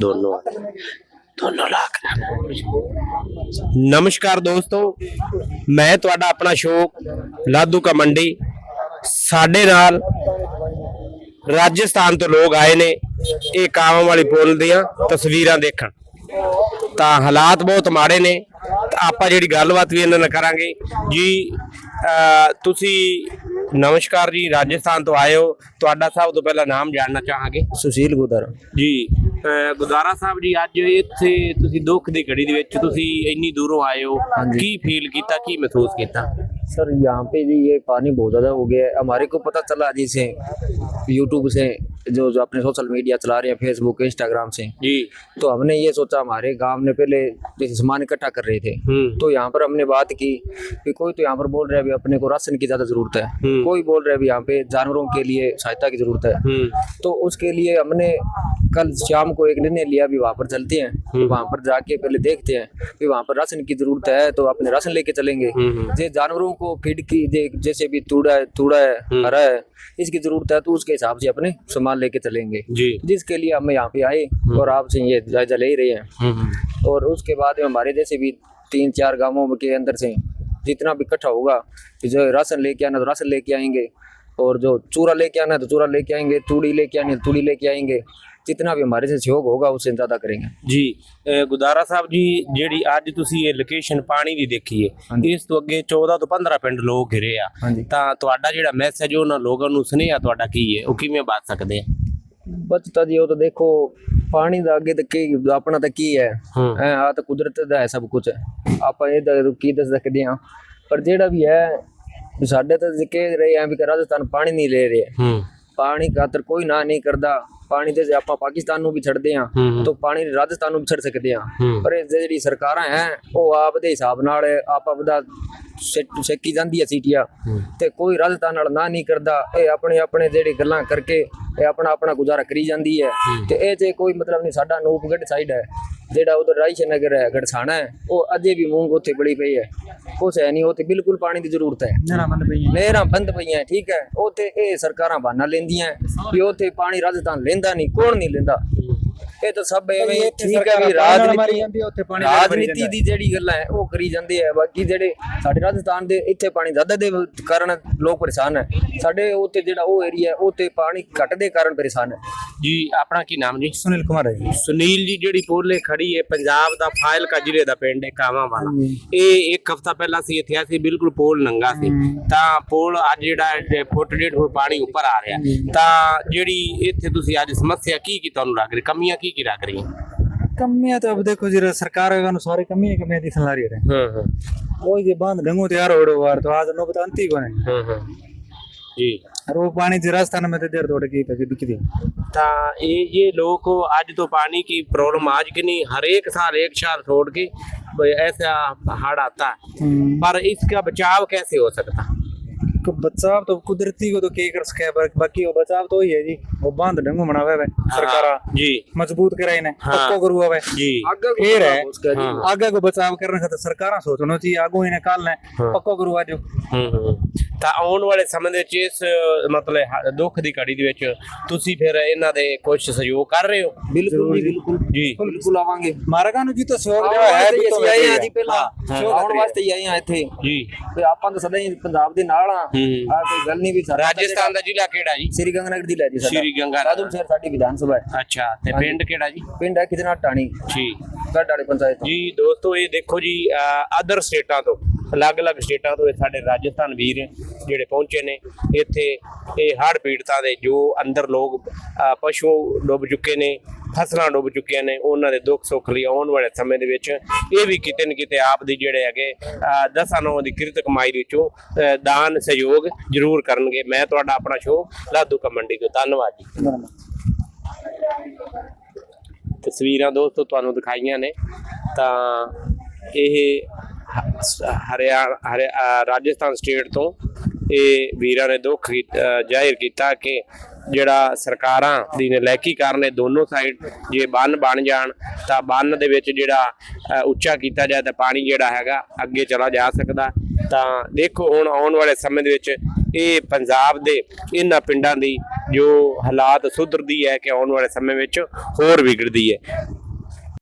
दोनों ਦੋਨੋਂ ਲੱਖ ਨਮਸਕਾਰ ਦੋਸਤੋ, ਮੈਂ ਤੁਹਾਡਾ ਆਪਣਾ ਸ਼ੋਕ ਲਾਧੂ ਕਾ ਮੰਡੀ। ਸਾਡੇ ਨਾਲ ਰਾਜਸਥਾਨ ਤੋਂ ਲੋਕ ਆਏ ਨੇ, ਇਹ ਕਾਵਾਂ ਵਾਲੀ ਪੁੱਲ ਦੀਆਂ ਤਸਵੀਰਾਂ ਦੇਖਣ। ਤਾਂ ਹਾਲਾਤ ਬਹੁਤ ਮਾੜੇ ਨੇ ਤਾਂ ਆਪਾਂ ਜਿਹੜੀ ਗੱਲਬਾਤ ਵੀ ਇਹਨਾਂ ਨਾਲ ਕਰਾਂਗੇ ਜੀ ਅਹ ਤੁਸੀਂ ਨਮਸਕਾਰ ਜੀ ਰਾਜਸਥਾਨ ਤੋਂ ਆਏ ਹੋ ਤੁਹਾਡਾ ਸਭ ਤੋਂ ਪਹਿਲਾਂ ਨਾਮ ਜਾਣਨਾ ਚਾਹਾਂਗੇ ਸੁਸ਼ੀਲ ਗੁਦਰ ਜੀ ਅਹ ਗੁਰਦੁਆਰਾ ਸਾਹਿਬ ਜੀ ਅੱਜ ਇੱਥੇ ਤੁਸੀਂ ਦੁੱਖ ਦੀ ਘੜੀ ਦੇ ਵਿੱਚ ਤੁਸੀਂ ਇੰਨੀ ਦੂਰੋਂ ਆਏ ਹੋ ਹਾਂਜੀ। ਕੀ ਫੀਲ ਕੀਤਾ ਕੀ ਮਹਿਸੂਸ ਕੀਤਾ सर यहाँ पे जी ये पानी बहुत ज़्यादा हो गया है हमारे को पता चला जिसे यूट्यूब से जो जो अपने सोशल मीडिया चला रहे हैं फेसबुक इंस्टाग्राम से। जी। तो हमने ये सोचा हमारे गाँव में पहले जैसे सामान इकट्ठा कर रहे थे। हम्म। तो यहाँ पर हमने बात की कि कोई तो यहाँ पर बोल रहे है अभी अपने को राशन की ज़्यादा ज़रूरत है। हम्म। कोई बोल रहे है अभी यहाँ पे जानवरों के लिए सहायता की ज़रूरत है। हम्म। तो उसके लिए हमने कल शाम को एक निर्णय लिया भी वहाँ पर चलते हैं। हम्म। वहाँ पर जाके पहले देखते हैं। कि वहाँ पर राशन की ज़रूरत है तो अपने राशन लेके चलेंगे। हम्म। जे जानवरों को फ़ीड की जैसे भी तूड़ा है तूड़ा है हम्म। हरा है इसकी ज़रूरत है तो उसके हिसाब से अपने सामान लेके चलेंगे। जिसके लिए हम यहाँ पे आए और आपसे ये जायजा ले ही रहे हैं। हम्म और उसके बाद में हमारे जैसे भी तीन चार गाँवों के अंदर से जितना भी इकट्ठा होगा जो राशन लेके आना तो राशन लेके आएँगे। और जो चूरा लेके आना है तो चूरा लेके आएँगे तूड़ी लेके आनी है तो तूड़ी लेके आएँगे। जितना भी हमारे से सहयोग होगा उससे ज़्यादा करेंगे ਜੀ ਅਹ ਗੁਰਦੁਆਰਾ ਸਾਹਿਬ ਜੀ ਜਿਹੜੀ ਅੱਜ ਤੁਸੀਂ ਇਹ ਲੋਕੇਸ਼ਨ ਪਾਣੀ ਦੀ ਦੇਖੀ ਹੈ ਹਾਂਜੀ। ਇਸ ਤੋਂ ਅੱਗੇ 14 ਤੋਂ 15 ਪਿੰਡ ਲੋਕ ਘਿਰੇ ਆ ਹਾਂਜੀ ਤਾਂ ਤੁਹਾਡਾ ਜਿਹੜਾ ਮੈਸੇਜ ਉਹਨਾਂ ਲੋਕਾਂ ਨੂੰ ਸੁਨੇਹਾ ਤੁਹਾਡਾ ਕੀ ਹੈ ਉਹ ਕਿਵੇਂ ਬਾਤ ਸਕਦੇ ਆ ਬਚਤਾ ਜੀ ਉਹ ਤਾਂ ਦੇਖੋ ਪਾਣੀ ਦਾ ਅੱਗੇ ਤਾਂ ਕੀ ਆਪਣਾ ਤਾਂ ਕੀ ਹੈ ਹੂੰ ਐ ਆ ਤਾਂ ਕੁਦਰਤ ਦਾ ਹੈ ਸਭ ਕੁਝ ਆਪਾਂ ਇਹ ਤਾਂ ਕੀ ਦੱਸ ਸਕਦੇ ਹਾਂ ਪਰ ਜਿਹੜਾ ਵੀ ਹੈ ਵੀ ਸਾਡੇ ਤਾਂ ਜੇ ਕਹਿ ਰਹੇ ਆ ਵੀ ਕਿ ਰਾਜਸਥਾਨ ਪਾਣੀ ਨਹੀਂ ਲੈ ਰਿਹਾ ਹੂੰ ਪਾਣੀ ਖਾਤਰ ਕੋਈ ਨਾ ਨਹੀਂ ਕਰਦਾ ਪਾਣੀ ਤੇ ਜੇ ਆਪਾਂ ਪਾਕਿਸਤਾਨ ਨੂੰ ਵੀ ਛੱਡਦੇ ਆ ਤਾਂ ਪਾਣੀ ਰਾਜਸਥਾਨ ਨੂੰ ਵੀ ਛੱਡ ਸਕਦੇ ਆ ਪਰ ਇਹ ਜਿਹੜੀ ਸਰਕਾਰਾਂ ਹੈ ਉਹ ਆਪ ਦੇ ਹਿਸਾਬ ਨਾਲ ਆਪ ਆਪਦਾ ਸਿੱਕੀ ਜਾਂਦੀ ਹੈ ਸੀਟੀਆਂ। ਤੇ ਕੋਈ ਰਾਜਸਥਾਨ ਨਾਲ ਨਾ ਨਹੀਂ ਕਰਦਾ। ਇਹ ਆਪਣੇ ਆਪਣੇ ਜਿਹੜੀ ਗੱਲਾਂ ਕਰਕੇ ਇਹ ਆਪਣਾ ਆਪਣਾ ਗੁਜ਼ਾਰਾ ਕਰੀ ਜਾਂਦੀ ਹੈ। ਤੇ ਇਹ ਜੇ ਕੋਈ ਮਤਲਬ ਨਹੀਂ ਸਾਡਾ ਨੂਪਗੜ ਸਾਈਡ ਹੈ ਜਿਹੜਾ ਉਧਰ ਰਾਈਸ਼ ਨਗਰ ਹੈ ਗੜਸਾਣਾ ਹੈ ਉਹ ਅਜੇ ਵੀ ਮੂੰਗ ਉੱਥੇ ਬੜੀ ਪਈ ਹੈ। ਕੁਛ ਹੈ ਨਹੀਂ ਉੱਥੇ ਬਿਲਕੁਲ ਪਾਣੀ ਦੀ ਜ਼ਰੂਰਤ ਹੈ। ਨਹਿਰਾਂ ਬੰਦ ਪਈਆਂ। ਨਹਿਰਾਂ ਬੰਦ ਪਈਆਂ ਠੀਕ ਹੈ। ਉੱਥੇ ਇਹ ਸਰਕਾਰਾਂ ਬਹਾਨਾ ਲੈਂਦੀਆਂ ਵੀ ਉੱਥੇ ਪਾਣੀ ਰਾਜਸਥਾਨ ਲੈਂਦਾ ਨਹੀਂ ਕੌਣ ਨਹੀਂ ਲੈਂਦਾ। ਇਹ ਤਾਂ ਸਭ ਐਵੇਂ ਠੀਕ ਹੈ ਵੀ ਰਾਜਨੀਤੀ ਜਾਂਦੀ ਉੱਥੇ ਪਾਣੀ ਰਾਜਨੀਤੀ ਦੀ ਜਿਹੜੀ ਗੱਲਾਂ ਹੈ ਉਹ ਕਰੀ ਜਾਂਦੇ ਆ ਬਾਕੀ ਜਿਹੜੇ ਸਾਡੇ ਰਾਜਸਥਾਨ ਦੇ ਇੱਥੇ ਪਾਣੀ ਜ਼ਿਆਦਾ ਦੇ ਕਾਰਨ ਲੋਕ ਪਰੇਸ਼ਾਨ ਹੈ। ਸਾਡੇ ਉੱਥੇ ਜਿਹੜਾ ਉਹ ਏਰੀਆ ਉੱਥੇ ਪਾਣੀ ਘੱਟ ਦੇ ਕਾਰਨ ਪਰੇਸ਼ਾਨ ਹੈ। ਜੀ ਆਪਣਾ ਕੀ ਨਾਮ ਜੀ? ਸੁਨੀਲ ਕੁਮਾਰ ਹੈ ਜੀ। ਸੁਨੀਲ ਜੀ ਜਿਹੜੀ ਪੋਰਲੇ ਖੜੀ ਹੈ ਪੰਜਾਬ ਦਾ ਫਾਇਲਕਾ ਜ਼ਿਲ੍ਹੇ ਦਾ ਪਿੰਡ ਹੈ ਕਾਵਾਂ ਵਾਲਾ। ਇਹ ਇੱਕ ਹਫਤਾ ਪਹਿਲਾਂ ਸੀ ਇੱਥੇ ਸੀ ਬਿਲਕੁਲ ਪੋਲ ਨੰਗਾ ਸੀ। ਤਾਂ ਪੋਲ ਅੱਜ ਜਿਹੜਾ ਫੁੱਟ ਡੇਢ ਫੁੱਟ ਪਾਣੀ ਉੱਪਰ ਆ ਰਿਹਾ। ਤਾਂ ਜਿਹੜੀ ਇੱਥੇ ਤੁਸੀਂ ਅੱਜ ਸਮੱਸਿਆ ਕੀ ਕੀ ਤੁਹਾਨੂੰ ਲੱਗ ਰਹੀ? ਕਮੀਆਂ ਕੀ ਕੀ ਲੱਗ ਰਹੀਆਂ? ਕਮੀਆਂ ਤਾਂ ਅਬ ਦੇਖੋ ਜੀ ਸਰਕਾਰ ਅਨੁਸਾਰ ਕਮੀਆਂ ਕਮੀਆਂ ਦਿਖਣ ਲਾ ਰਹੀ। ਹੈ ਹਾਂ। ਹਾਂ ਉਹ ਜੇ ਬੰਦ ਡੰਗੋ ਤਿਆਰ ਹੋੜੋ ਵਾਰ ਤਾਂ ਆਜ ਨੋ ਬਤਾਂਤੀ ਕੋਨੇ ਹਾਂ ਹਾਂ। और वो पानी जी स्थान में दे थोड़े तो की कभी दिख दी था ये ये लोग को आज तो पानी की प्रॉब्लम आज की नहीं हर एक साल एक साल छोड़ के ऐसा हाड़ आता है। हम्म। पर इसका बचाव कैसे हो सकता? है बचाव तो कुदरती को तो के कर सके बाकी वो बचाव तो ही है जी। वो बाँध ढंग बनावे वे हाँ, सरकार। जी। मज़बूत करे इन्हें हाँ, पक्को करू वे जी। आगे है हाँ। आगे को बचाव करने खातर तो सरकार सोचना चाहिए आगो इन्हें काल ने हाँ। पक्को करू आज। हम्म, हम्म। ਤਾਂ ਆਉਣ ਵਾਲੇ ਸਮੇਂ ਦੇ ਵਿੱਚ ਇਸ ਮਤਲਬ ਦੁੱਖ ਦੀ ਘੜੀ ਦੇ ਵਿੱਚ ਤੁਸੀਂ ਫਿਰ ਇਹਨਾਂ ਦੇ ਕੁਝ ਸਹਿਯੋਗ ਕਰ ਰਹੇ ਹੋ? ਬਿਲਕੁਲ ਜੀ ਜੀ बिल्कुल आवांगे ਮਾਰਗਾ ਨੂੰ ਜੀ ਤਾਂ ਸਹਿਯੋਗ ਦੇਵਾ ਹੈ ਜੀ ਪਹਿਲਾਂ। ਆਉਣ ਵਾਸਤੇ ਹੀ ਆਏ ਹਾਂ ਇੱਥੇ। ਜੀ। ਤੇ ਆਪਾਂ ਤਾਂ ਸਦਾ ਹੀ ਪੰਜਾਬ ਦੇ ਨਾਲ ਆ ਆ ਕੋਈ ਗੱਲ ਨਹੀਂ ਵੀ ਸਾਡਾ ਰਾਜਸਥਾਨ ਦਾ ਜ਼ਿਲ੍ਹਾ ਕਿਹੜਾ ਜੀ? ਸ੍ਰੀ ਗੰਗਨਗਰ ਦੀ ਲੈ ਜੀ ਸ਼੍ਰੀ ਗੰਗਾ ਸਾਧੂ ਸ਼ਹਿਰ ਸਾਡੀ ਵਿਧਾਨ ਸਭਾ ਹੈ। ਅੱਛਾ ਤੇ ਪਿੰਡ ਕਿਹੜਾ ਜੀ? ਪਿੰਡ ਹੈ ਕਿਦਨਾ ਟਾਣੀ। ਜੀ। ਗੱਡ ਵਾਲੀ ਪੰਚਾਇਤ ਜੀ ਦੋਸਤੋ ਇਹ ਦੇਖੋ ਜੀ ਅ, ਅਦਰ ਸਟੇਟਾਂ ਤੋਂ। ਅਲੱਗ-ਅਲੱਗ ਸਟੇਟਾਂ ਤੋਂ ਇਹ ਸਾਡੇ ਰਾਜਸਥਾਨ ਵੀਰ ਜਿਹੜੇ ਪਹੁੰਚੇ ਨੇ, ਇੱਥੇ ਇਹ ਹੜ੍ਹ ਪੀੜਤਾਂ ਦੇ ਜੋ ਅੰਦਰ ਲੋਕ ਪਸ਼ੂ ਡੁੱਬ ਚੁੱਕੇ ਨੇ, ਫਸਲਾਂ ਡੁੱਬ ਚੁੱਕੀਆਂ ਨੇ, ਉਹਨਾਂ ਦੇ ਦੁੱਖ ਸੁੱਖ ਲਈ ਆਉਣ ਵਾਲੇ ਸਮੇਂ ਦੇ ਵਿੱਚ ਇਹ ਵੀ ਕਿਤੇ ਨਾ ਕਿਤੇ ਆਪ ਦੀ ਜਿਹੜੇ ਹੈਗੇ ਦਸਾਂ ਨੌਂ ਦੀ ਕਿਰਤ ਕਮਾਈ ਦੇ ਵਿੱਚੋਂ ਦਾਨ ਸਹਿਯੋਗ ਜ਼ਰੂਰ ਕਰਨਗੇ। ਮੈਂ ਤੁਹਾਡਾ ਆਪਣਾ ਸ਼ੋਅ ਲਾਧੂ ਕਾ ਮੰਡੀ ਤੋਂ। ਧੰਨਵਾਦ ਜੀ। ਤਸਵੀਰਾਂ ਦੋਸਤੋ ਤੁਹਾਨੂੰ ਦਿਖਾਈਆਂ ਨੇ। ਤਾਂ ਇਹ ਹਰਿਆਣਾ ਹਰਿ- ਰਾਜਸਥਾਨ ਸਟੇਟ ਤੋਂ ਇਹ ਵੀਰਾਂ ਨੇ ਦੁੱਖ ਕੀ- ਜ਼ਾਹਿਰ ਕੀਤਾ ਕਿ ਜਿਹੜਾ ਸਰਕਾਰਾਂ ਦੀ ਨਲੈਕੀ ਕਾਰਨ ਦੋਨੋਂ ਸਾਈਡ ਜੇ ਬੰਨ ਬਣ ਜਾਣ, ਤਾਂ ਬੰਨ ਦੇ ਵਿੱਚ ਜਿਹੜਾ ਉੱਚਾ ਕੀਤਾ ਜਾਏ ਤਾਂ ਪਾਣੀ ਜਿਹੜਾ ਹੈਗਾ ਅੱਗੇ ਚਲਾ ਜਾ ਸਕਦਾ। ਤਾਂ ਦੇਖੋ ਹੁਣ ਆਉਣ ਵਾਲੇ ਸਮੇਂ ਦੇ ਵਿੱਚ ਇਹ ਪੰਜਾਬ ਦੇ ਇਹਨਾਂ ਪਿੰਡਾਂ ਦੀ ਜੋ ਹਾਲਾਤ ਸੁਧਰਦੀ ਹੈ ਕਿ ਆਉਣ ਵਾਲੇ ਸਮੇਂ ਵਿੱਚ ਹੋਰ ਵਿਗੜਦੀ ਹੈ।